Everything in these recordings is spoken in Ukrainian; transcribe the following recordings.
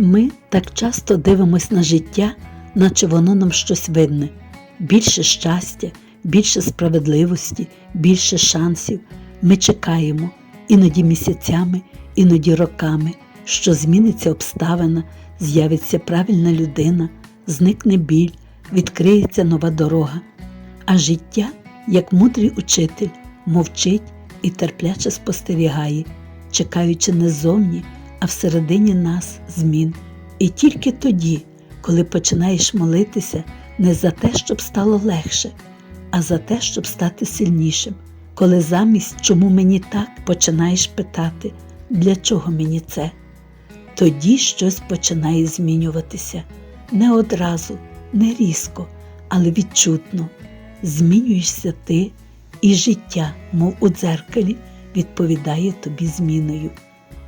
Ми так часто дивимось на життя, наче воно нам щось видне. Більше щастя, більше справедливості, більше шансів. Ми чекаємо іноді місяцями, іноді роками, що зміниться обставина, з'явиться правильна людина, зникне біль, відкриється нова дорога. А життя, як мудрий учитель, мовчить і терпляче спостерігає, чекаючи не зовні, а всередині нас змін. І тільки тоді, коли починаєш молитися не за те, щоб стало легше, а за те, щоб стати сильнішим, коли замість чому мені так починаєш питати, для чого мені це, тоді щось починає змінюватися не одразу, не різко, але відчутно. Змінюєшся ти, і життя, мов у дзеркалі, відповідає тобі зміною.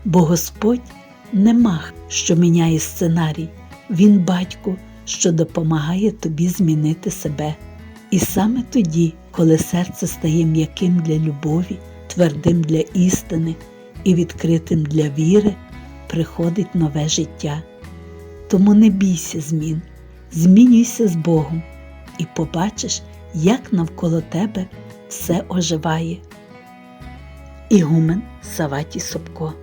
Бо Господь не мах, що міняє сценарій, Він батько, що допомагає тобі змінити себе. І саме тоді, коли серце стає м'яким для любові, твердим для істини і відкритим для віри, приходить нове життя. Тому не бійся змін, змінюйся з Богом і побачиш, як навколо тебе все оживає. Ігумен Саватій Собко